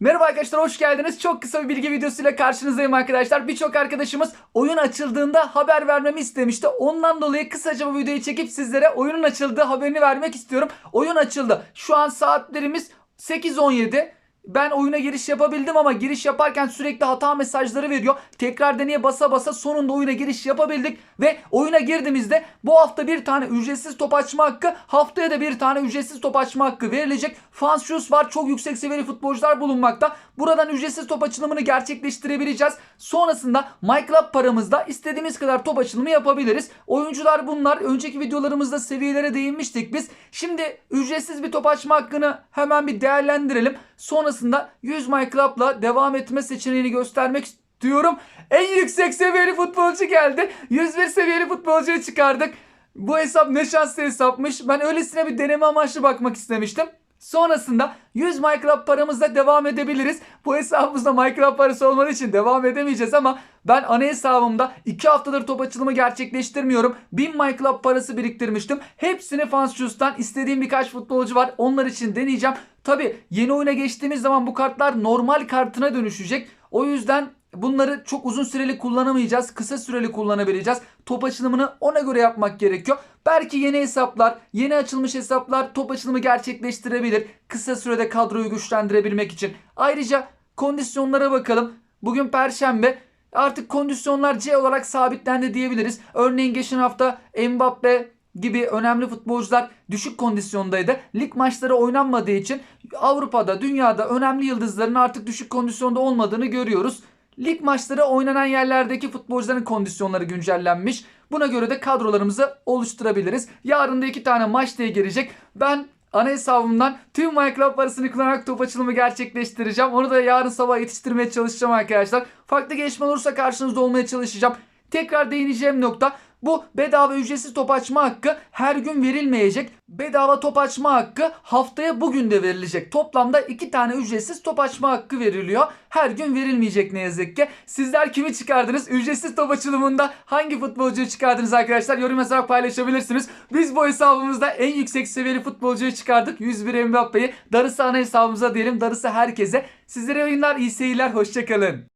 Merhaba arkadaşlar hoş geldiniz. Çok kısa bir bilgi videosuyla karşınızdayım arkadaşlar. Birçok arkadaşımız oyun açıldığında haber vermemi istemişti. Ondan dolayı kısaca bu videoyu çekip sizlere oyunun açıldığı haberini vermek istiyorum. Oyun açıldı. Şu an saatlerimiz 8.17. Ben oyuna giriş yapabildim ama giriş yaparken sürekli hata mesajları veriyor. Tekrar deneye basa basa sonunda oyuna giriş yapabildik ve oyuna girdiğimizde bu hafta bir tane ücretsiz top açma hakkı, haftaya da bir tane ücretsiz top açma hakkı verilecek. Fans shoes var. Çok yüksek seviyeli futbolcular bulunmakta. Buradan ücretsiz top açılımını gerçekleştirebileceğiz. Sonrasında MyClub paramızda istediğimiz kadar top açılımı yapabiliriz. Oyuncular bunlar. Önceki videolarımızda seviyelere değinmiştik biz. Şimdi ücretsiz bir top açma hakkını hemen bir değerlendirelim. Sonrasında 100 MyClub'la devam etme seçeneğini göstermek istiyorum. En yüksek seviyeli futbolcu geldi. 101 seviyeli futbolcuyu çıkardık. Bu hesap ne şanslı hesapmış. Ben öylesine bir deneme amaçlı bakmak istemiştim. Sonrasında 100 MyClub paramızla devam edebiliriz. Bu hesabımızda MyClub parası olmadığı için devam edemeyeceğiz ama ben ana hesabımda 2 haftadır top açılımı gerçekleştirmiyorum. 1000 MyClub parası biriktirmiştim. Hepsini Fanschoos'tan istediğim birkaç futbolcu var. Onlar için deneyeceğim. Tabi yeni oyuna geçtiğimiz zaman bu kartlar normal kartına dönüşecek. O yüzden bunları çok uzun süreli kullanamayacağız. Kısa süreli kullanabileceğiz. Top açılımını ona göre yapmak gerekiyor. Belki yeni hesaplar, yeni açılmış hesaplar top açılımı gerçekleştirebilir. Kısa sürede kadroyu güçlendirebilmek için. Ayrıca kondisyonlara bakalım. Bugün perşembe. Artık kondisyonlar C olarak sabitlendi diyebiliriz. Örneğin geçen hafta Mbappe gibi önemli futbolcular düşük kondisyondaydı. Lig maçları oynanmadığı için Avrupa'da, dünyada önemli yıldızların artık düşük kondisyonda olmadığını görüyoruz. Lig maçları oynanan yerlerdeki futbolcuların kondisyonları güncellenmiş. Buna göre de kadrolarımızı oluşturabiliriz. Yarın da iki tane maç diye gelecek. Ben ana hesabımdan tüm MyClub parasını kullanarak top açılımı gerçekleştireceğim. Onu da yarın sabah yetiştirmeye çalışacağım arkadaşlar. Farklı gelişme olursa karşınızda olmaya çalışacağım. Tekrar değineceğim nokta bu bedava ücretsiz top açma hakkı her gün verilmeyecek. Bedava top açma hakkı haftaya bugün de verilecek. Toplamda iki tane ücretsiz top açma hakkı veriliyor. Her gün verilmeyecek ne yazık ki. Sizler kimi çıkardınız? Ücretsiz top açılımında hangi futbolcuyu çıkardınız arkadaşlar? Yorum yazarak paylaşabilirsiniz. Biz bu hesabımızda en yüksek seviyeli futbolcuyu çıkardık. 101 Mbappe'yi. Darısı ana hesabımıza diyelim. Darısı herkese. Sizlere oyunlar, iyi seyirler. Hoşçakalın.